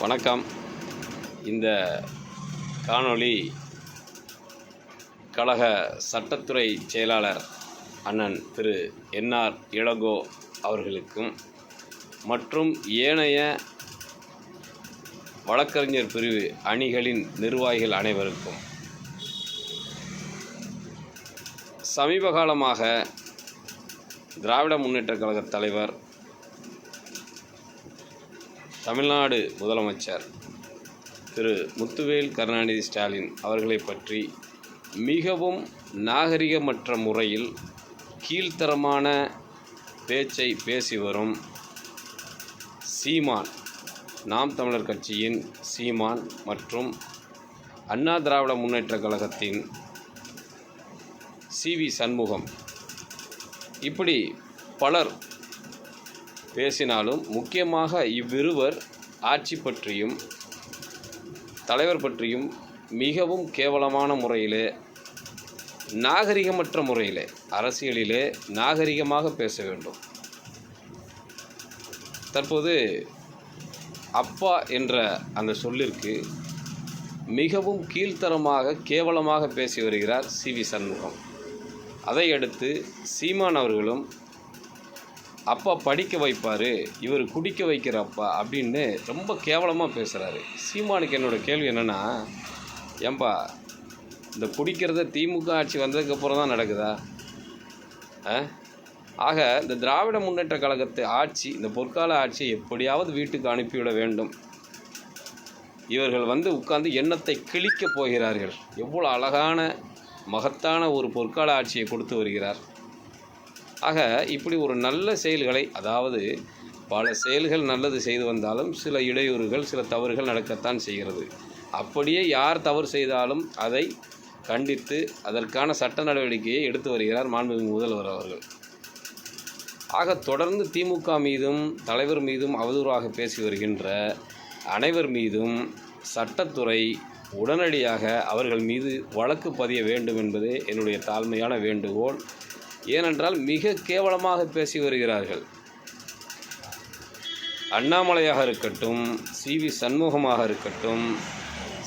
வணக்கம். இந்த காணொளி கழக சட்டத்துறை செயலாளர் அண்ணன் திரு என்ஆர் இளகோ அவர்களுக்கும் மற்றும் ஏனைய வழக்கறிஞர் பிரிவு அணிகளின் நிர்வாகிகள் அனைவருக்கும் சமீப காலமாக திராவிட முன்னேற்றக் கழக தலைவர் தமிழ்நாடு முதலமைச்சர் திரு முத்துவேல் கருணாநிதி ஸ்டாலின் அவர்களை பற்றி மிகவும் நாகரிகமற்ற முறையில் கீழ்த்தரமான பேச்சை பேசி வரும் சீமான். நாம் தமிழர் கட்சியின் சீமான் மற்றும் அண்ணா திராவிட முன்னேற்ற கழகத்தின் சி வி சண்முகம். இப்படி பலர் பேசினாலும் முக்கியமாக இவ்விருவர் ஆட்சி பற்றியும் தலைவர் பற்றியும் மிகவும் கேவலமான முறையிலே நாகரிகமற்ற முறையிலே அரசியலிலே நாகரிகமாக பேச வேண்டும். தற்போது அப்பா என்ற அந்த சொல்லிற்கு மிகவும் கீழ்த்தரமாக கேவலமாக பேசி வருகிறார் சி வி சண்முகம். அதையடுத்து சீமான் அவர்களும் அப்பா படிக்க வைப்பார் இவர் குடிக்க வைக்கிற அப்பா அப்படின்னு ரொம்ப கேவலமாக பேசுகிறாரு சீமானுக்கு என்னோடய கேள்வி என்னென்னா ஏன்பா இந்த குடிக்கிறத திமுக ஆட்சி வந்ததுக்கப்புறம் தான் நடக்குதா? ஆ? ஆக இந்த திராவிட முன்னேற்ற கழகத்து ஆட்சி இந்த பொற்கால ஆட்சியை எப்படியாவது வீட்டுக்கு அனுப்பிவிட வேண்டும். இவர்கள் வந்து உட்கார்ந்து எண்ணத்தை கிழிக்கப் போகிறார்கள். எவ்வளோ அழகான மகத்தான ஒரு பொற்கால ஆட்சியை கொடுத்து வருகிறார். ஆக இப்படி ஒரு நல்ல செயல்களை அதாவது பல செயல்கள் நல்லது செய்து வந்தாலும் சில இடையூறுகள் சில தவறுகள் நடக்கத்தான் செய்கிறது. அப்படியே யார் தவறு செய்தாலும் அதை கண்டித்து அதற்கான சட்ட நடவடிக்கையை எடுத்து வருகிறார் மாண்புமிகு முதல்வர் அவர்கள். ஆக தொடர்ந்து திமுக மீதும் தலைவர் மீதும் அவதூறாக பேசி வருகின்ற அனைவர் மீதும் சட்டத்துறை உடனடியாக அவர்கள் மீது வழக்கு பதிய வேண்டும் என்பதே என்னுடைய தாழ்மையான வேண்டுகோள். ஏனென்றால் மிக கேவலமாக பேசி வருகிறார்கள். அண்ணாமலையாக இருக்கட்டும் சி வி சண்முகமாக இருக்கட்டும்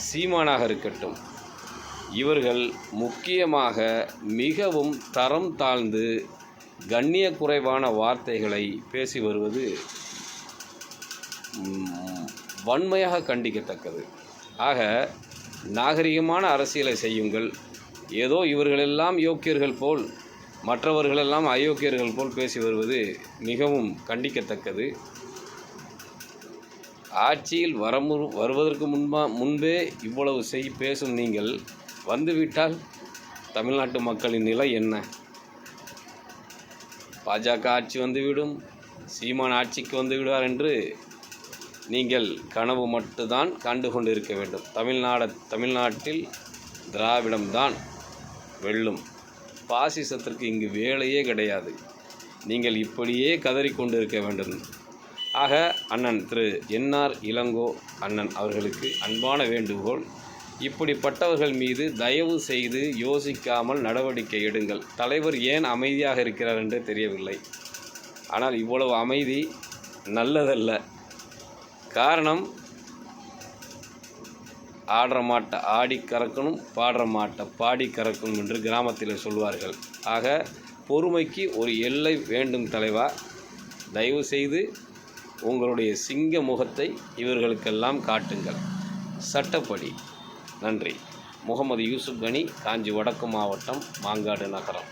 சீமானாக இருக்கட்டும் இவர்கள் முக்கியமாக மிகவும் தரம் தாழ்ந்து கண்ணிய குறைவான வார்த்தைகளை பேசி வருவது வன்மையாக கண்டிக்கத்தக்கது. ஆக நாகரிகமான அரசியலை செய்யுங்கள். ஏதோ இவர்களெல்லாம் யோக்கியர்கள் போல் மற்றவர்களெல்லாம் அயோக்கியர்கள் போல் பேசி வருவது மிகவும் கண்டிக்கத்தக்கது. ஆட்சியில் வரமு வருவதற்கு முன்பா முன்பே இவ்வளவு செய் பேசும் நீங்கள் வந்துவிட்டால் தமிழ்நாட்டு மக்களின் நிலை என்ன? பாஜக ஆட்சி வந்துவிடும் சீமான் ஆட்சிக்கு வந்துவிடுவார் என்று நீங்கள் கனவு மட்டும்தான் கண்டு கொண்டு இருக்க வேண்டும். தமிழ்நாடு தமிழ்நாட்டில் திராவிடம்தான் வெல்லும். பாசிசத்திற்கு இங்கு வேலையே கிடையாது. நீங்கள் இப்படியே கதறிக்கொண்டு இருக்க வேண்டும். ஆக அண்ணன் திரு. என்ஆர் இளங்கோ அண்ணன் அவர்களுக்கு அன்பான வேண்டுகோள். இப்படிப்பட்டவர்கள் மீது தயவு செய்து யோசிக்காமல் நடவடிக்கை எடுங்கள். தலைவர் ஏன் அமைதியாக இருக்கிறார் என்று தெரியவில்லை. ஆனால் இவ்வளவு அமைதி நல்லதல்ல. காரணம் ஆடுற மாட்டை ஆடி கறக்கணும் பாடுற மாட்டை பாடி கறக்கணும் என்று கிராமத்தில் சொல்வார்கள். ஆக பொறுமைக்கு ஒரு எல்லை வேண்டும் தலைவா. தயவு செய்து உங்களுடைய சிங்க முகத்தை இவர்களுக்கெல்லாம் காட்டுங்கள். சட்டப்படி. நன்றி. முகமது யூசுப் கனி காஞ்சி வடக்கு மாவட்டம் மாங்காடு நகரம்.